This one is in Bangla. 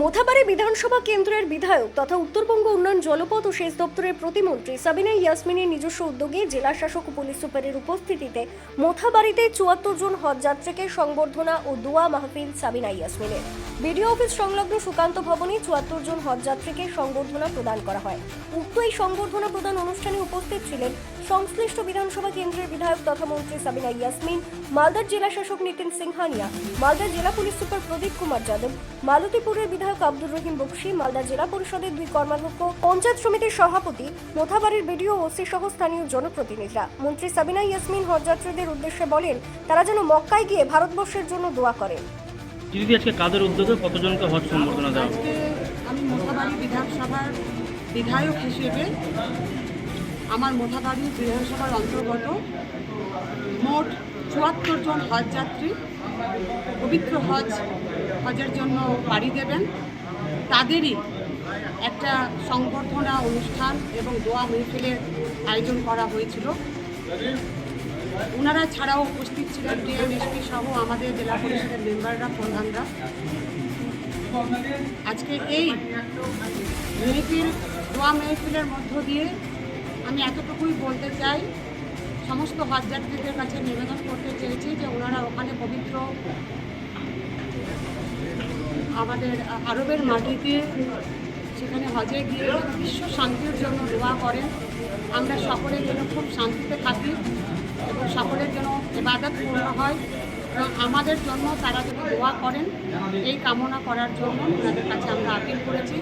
মোথাবাড়ি বিধানসভা কেন্দ্রের বিধায়ক তথা উত্তরবঙ্গ উন্নয়ন জলপথ ও সেচ দপ্তরের প্রতিমন্ত্রী সাবিনা ইয়াসমিনের নিজস্ব উদ্যোগে জেলা শাসক ও পুলিশ সুপারের উপস্থিতিতে মোথাবাড়িতে চুয়াত্তর জন হজযাত্রীকে সংবর্ধনা ও দোয়া মাহফিল সাবিনা ইয়াসমিনের। বিডিও অফিস সংলগ্ন সুকান্ত ভবনে চুয়াত্তর জন হজযাত্রীকে সংবর্ধনা প্রদান করা হয়। উক্ত এই সংবর্ধনা প্রদান অনুষ্ঠানে উপস্থিত ছিলেন সংশ্লিষ্ট বিধানসভা কেন্দ্রের বিধায়ক তথা মন্ত্রী সাবিনা ইয়াসমিন, মালদার জেলা শাসক নিতিন সিংহানিয়া, মালদার জেলা পুলিশ সুপার প্রদীপ কুমার যাদব, মালতীপুরের বিধায়ক আব্দুর রহিম বক্সি মালদা জেলা পরিষদের দুই কর্মাধ্যক্ষ পঞ্চায়েত সমিতির সভাপতি মোথাবাড়ির বিডিও ওসি সহ স্থানীয় জনপ্রতিনিধিরা। মন্ত্রী সাবিনা ইয়াসমিন হজযাত্রীদের উদ্দেশ্যে বলেন তারা যেন মক্কায় গিয়ে ভারতবর্ষের জন্য দোয়া করেন। দিদি আজকে কাদের উদ্যোগে কতজনকে হজ সম্বর্ধনা দেওয়া আজকে আমি মোথাবাড়ি বিধানসভার বিধায়ক হিসেবে আমার মোথাবাড়ি বিধানসভার অন্তর্গত মোট চুয়াত্তর জন হজ যাত্রী পবিত্র হজ, হজের জন্য বাড়ি দেবেন। তাদেরই একটা সংবর্ধনা অনুষ্ঠান এবং দোয়া মেহফিলের আয়োজন করা হয়েছিল। ওনারা ছাড়াও উপস্থিত ছিলেন ডিএমএসপি সহ আমাদের জেলা পরিষদের মেম্বাররা, প্রধানরা। আজকে এই মেহফিল, দোয়া মেহফিলের মধ্য দিয়ে আমি এতটুকুই বলতে চাই সমস্ত হজযাত্রীদের কাছে নিবেদন করতে চেয়েছি যে ওনারা ওখানে পবিত্র আমাদের আরবের মাটিতে সেখানে হজে গিয়ে বিশ্ব শান্তির জন্য দোয়া করেন। আমরা সকলে যেন খুব শান্তিতে থাকি এবং সকলের যেন এবাদত পূর্ণ হয়। এবং আমাদের জন্য তারা যেন দোয়া করেন, এই কামনা করার জন্য ওনাদের কাছে আমরা আপিল করেছি।